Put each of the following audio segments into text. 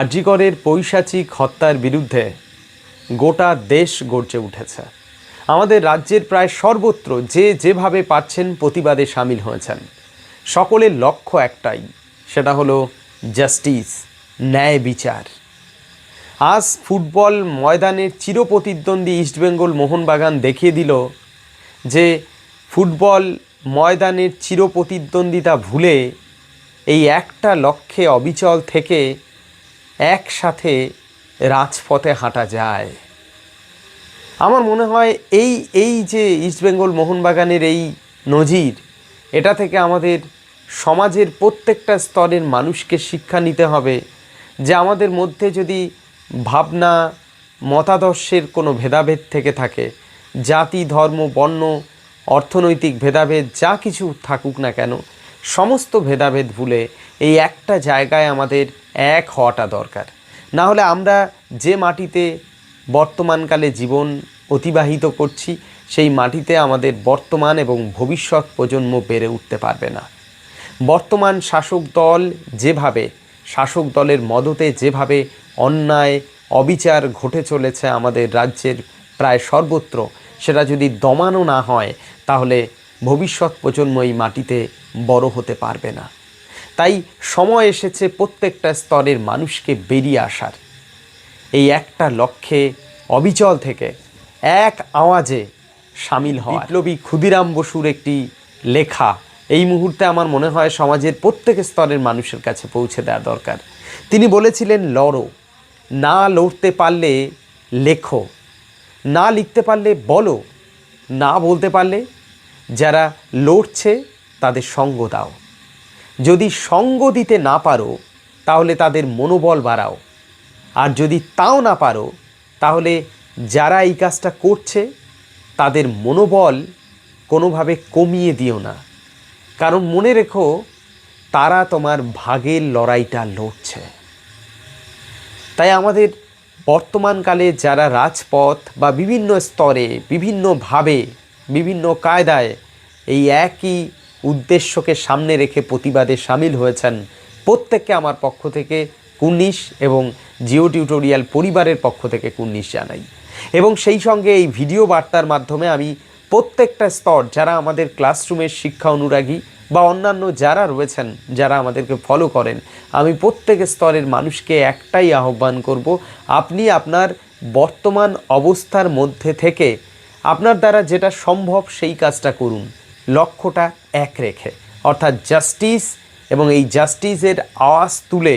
কার্যিকরের পৈশাচিক হত্যার বিরুদ্ধে গোটা দেশ গর্জে উঠেছে। আমাদের রাজ্যের প্রায় সর্বত্র যে যেভাবে পাচ্ছেন প্রতিবাদে সামিল হয়েছেন। সকলের লক্ষ্য একটাই, সেটা হলো জাস্টিস, ন্যায় বিচার। আজ ফুটবল ময়দানের চিরপ্রতিদ্বন্দ্বী ইস্টবেঙ্গল মোহনবাগান দেখিয়ে দিল যে ফুটবল ময়দানের চিরপ্রতিদ্বন্দ্বিতা ভুলে এই একটা লক্ষ্যে অবিচল থেকে একসাথে রাজপথে হাঁটা যায়। আমার মনে হয় এই এই যে ইস্টবেঙ্গল মোহনবাগানের এই নজির, এটা থেকে আমাদের সমাজের প্রত্যেকটা স্তরের মানুষকে শিক্ষা নিতে হবে যে আমাদের মধ্যে যদি ভাবনা, মতাদর্শের কোনো ভেদাভেদ থেকে থাকে, জাতি, ধর্ম, বর্ণ, অর্থনৈতিক ভেদাভেদ, যা কিছু থাকুক না কেন, সমস্ত ভেদাভেদ ভুলে এই একটা জায়গায় আমাদের এক হওয়াটা দরকার। না হলে আমরা যে মাটিতে বর্তমানকালে জীবন অতিবাহিত করছি, সেই মাটিতে আমাদের বর্তমান এবং ভবিষ্যৎ প্রজন্ম বেড়ে উঠতে পারবে না। বর্তমান শাসক দল যেভাবে, শাসক দলের মদতে যেভাবে অন্যায়, অবিচার ঘটে চলেছে আমাদের রাজ্যের প্রায় সর্বত্র, সেটা যদি দমানো না হয়, তাহলে ভবিষ্যৎ প্রজন্ম এই মাটিতে বড় হতে পারবে না। তাই সময় এসেছে প্রত্যেকটা স্তরের মানুষকে বেরিয়ে আসার। এই একটা লক্ষ্যে অবিচল থেকে এক আওয়াজে সামিল হওয়া বিপ্লবী ক্ষুদিরাম বসুর একটি লেখা এই মুহূর্তে আমার মনে হয় সমাজের প্রত্যেক স্তরের মানুষের কাছে পৌঁছে দেওয়া দরকার। তিনি বলেছিলেন, লড়ো। না লড়তে পারলে লেখো। না লিখতে পারলে বলো। না বলতে পারলে যারা লড়ছে তাদের সঙ্গ দাও। যদি সঙ্গ দিতে না পারো, তাহলে তাদের মনোবল বাড়াও। আর যদি তাও না পারো, তাহলে যারা এই কাজটা করছে, তাদের মনোবল কোনোভাবে কমিয়ে দিও না। কারণ মনে রেখো, তারা তোমার ভাগের লড়াইটা লড়ছে। তাই আমাদের বর্তমানকালে যারা রাজপথ বা বিভিন্ন স্তরে বিভিন্নভাবে বিভিন্ন কায়দায় এই একই উদ্দেশ্যকে সামনে রেখে প্রতিবাদে সামিল হয়েছেন প্রত্যেককে আমার পক্ষ থেকে কুর্নিশ এবং জিও টিউটোরিয়াল পরিবারের পক্ষ থেকে কুর্নিশ জানাই। এবং সেই সঙ্গে এই ভিডিও বার্তার মাধ্যমে আমি প্রত্যেকটা স্তর, যারা আমাদের ক্লাসরুমের শিক্ষা অনুরাগী বা অন্যান্য যারা রয়েছেন, যারা আমাদেরকে ফলো করেন, আমি প্রত্যেক স্তরের মানুষকে একটাই আহ্বান করব, আপনি আপনার বর্তমান অবস্থার মধ্যে থেকে আপনার দ্বারা যেটা সম্ভব সেই কাজটা করুন। লক্ষ্যটা এক রেখে। অর্থাৎ জাস্টিস এবং এই জাস্টিসের আওয়াজ তুলে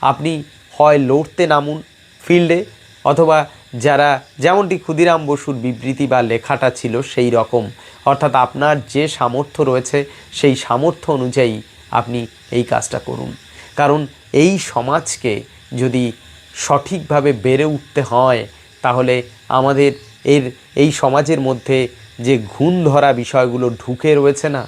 আপনি হয় লড়তে নামুন ফিল্ডে অথবা যারা, যেমনটি ক্ষুদিরাম বসুর বিবৃতি বা লেখাটা ছিল সেই রকম। অর্থাৎ আপনার যে সামর্থ্য রয়েছে, সেই সামর্থ্য অনুযায়ী আপনি এই কাজটা করুন। কারণ এই সমাজকে যদি সঠিকভাবে বেড়ে উঠতে হয়, তাহলে আমাদের এর এই সমাজের মধ্যে যে ঘুণ ধরা বিষয়গুলো ঢুকে রয়েছে না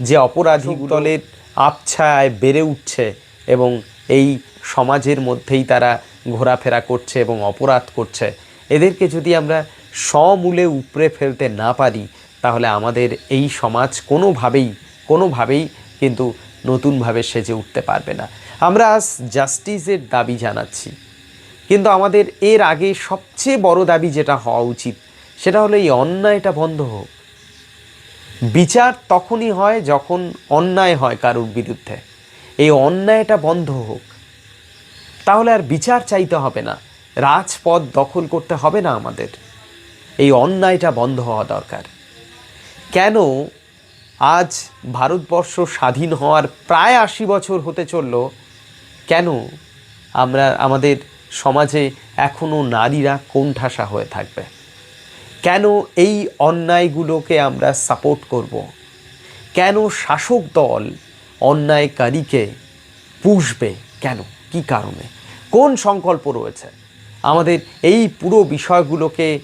যে অপরাধী দলের আবছায় বেড়ে উঠছে এবং এই সমাজের মধ্যেই তারা ঘোরাফেরা করছে এবং অপরাধ করছে এদেরকে যদি আমরা সমূলে উপড়ে ফেলতে না পারি তাহলে আমাদের এই সমাজ কোনোভাবেই কোনোভাবেই কিন্তু নতুনভাবে সেজে উঠতে পারবে না। আমরা আজ জাস্টিসের দাবি জানাচ্ছি। কিন্তু আমাদের এর আগে সবচেয়ে বড় দাবি যেটা হওয়া উচিত, সেটা হলো এই অন্যায়টা বন্ধ হোক। বিচার তখনই হয় যখন অন্যায় হয় কারোর বিরুদ্ধে। এই অন্যায়টা বন্ধ হোক। তাহলে আর বিচার চাইতে হবে না, রাজপথ দখল করতে হবে না আমাদের। এই অন্যায়টা বন্ধ হওয়া দরকার। কেন আজ ভারতবর্ষ স্বাধীন হওয়ার প্রায় আশি বছর হতে চলল, কেন আমরা আমাদের সমাজে এখনও নারীরা কোণঠাসা হয়ে থাকবে। কেন এই অন্যায়গুলোকে আমরা সাপোর্ট করব। কেন শাসক দল অন্যায়কারীকে পুষবে? কেন? কি কারণে? কোন সংকল্প রয়েছে? আমাদের এই পুরো বিষয়গুলোকে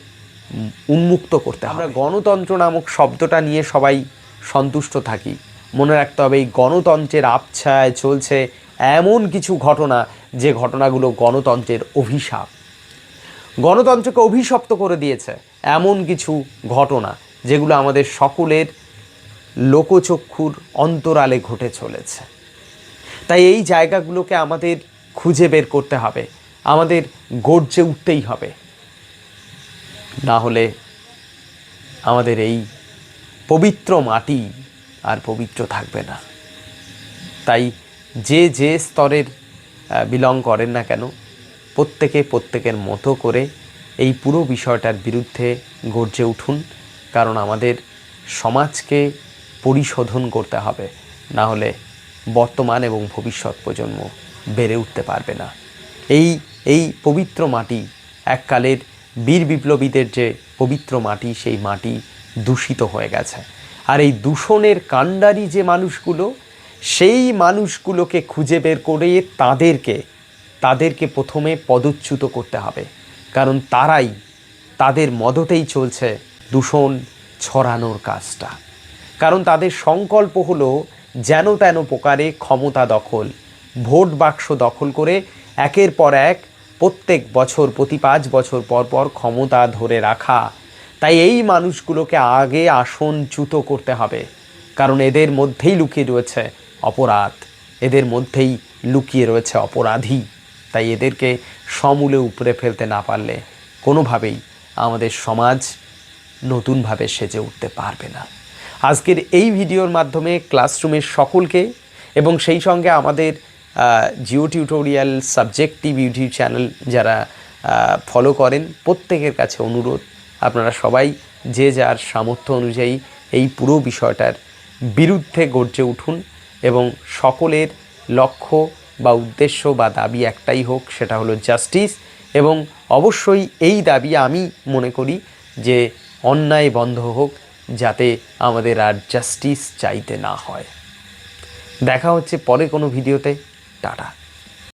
উন্মুক্ত করতে আমরা গণতন্ত্র নামক শব্দটা নিয়ে সবাই সন্তুষ্ট থাকি। মনে রাখতে হবে এই গণতন্ত্রের আবছায় চলছে এমন কিছু ঘটনা যে ঘটনাগুলো গণতন্ত্রের অভিশাপ। গণতন্ত্রকে অভিশপ্ত করে দিয়েছে এমন কিছু ঘটনা যেগুলো আমাদের সকলের লোকচক্ষুর অন্তরালে ঘটে চলেছে। তাই এই জায়গাগুলোকে আমাদের খুঁজে বের করতে হবে, আমাদের গর্জে উঠতেই হবে। না হলে আমাদের এই পবিত্র মাটি আর পবিত্র থাকবে না। তাই যে যে স্তরের বিলং করেন না কেন, প্রত্যেকে প্রত্যেকের মতো করে এই পুরো বিষয়টার বিরুদ্ধে গর্জে উঠুন। কারণ আমাদের সমাজকে পরিশোধন করতে হবে, না হলে বর্তমান এবং ভবিষ্যৎ প্রজন্ম বেড়ে উঠতে পারবে না। এই এই পবিত্র মাটি, এককালের বীর বিপ্লবীদের যে পবিত্র মাটি, সেই মাটি দূষিত হয়ে গেছে। আর এই দূষণের কাণ্ডারি যে মানুষগুলো সেই মানুষগুলোকে খুঁজে বের করে তাদেরকে তাদেরকে প্রথমে পদচ্যুত করতে হবে। কারণ তারাই তাদের মদতেই চলছে দূষণ ছড়ানোর কাজটা। কারণ তাদের সংকল্প হলো যেন তেন প্রকারে ক্ষমতা দখল, ভোট বাক্স দখল করে একের পর এক প্রত্যেক বছর প্রতি পাঁচ বছর পর পর ক্ষমতা ধরে রাখা। তাই এই মানুষগুলোকে আগে আসনচ্যুত করতে হবে। কারণ এদের মধ্যেই লুকিয়ে রয়েছে অপরাধ। এদের মধ্যেই লুকিয়ে রয়েছে অপরাধী। তাই এদেরকে সমূলে উপরে ফেলতে না পারলে কোনোভাবেই আমাদের সমাজ নতুনভাবে সেজে উঠতে পারবে না। আজকের এই ভিডিওর মাধ্যমে ক্লাসরুমের সকলকে এবং সেই সঙ্গে আমাদের Geo tutorial, subjective YouTube channel যারা ফলো করেন, প্রত্যেকের কাছে অনুরোধ, আপনারা সবাই যে যার সামর্থ্য অনুযায়ী এই পুরো বিষয়টার বিরুদ্ধে গর্জে উঠুন। এবং সকলের লক্ষ্য বা উদ্দেশ্য বা দাবি একটাই হোক, সেটা হলো জাস্টিস এবং অবশ্যই এই দাবি আমি মনে করি যে অন্যায় বন্ধ হোক, যাতে আমাদের আর জাস্টিস চাইতে না হয়। দেখা হচ্ছে পরে কোনো ভিডিওতে। টাটা।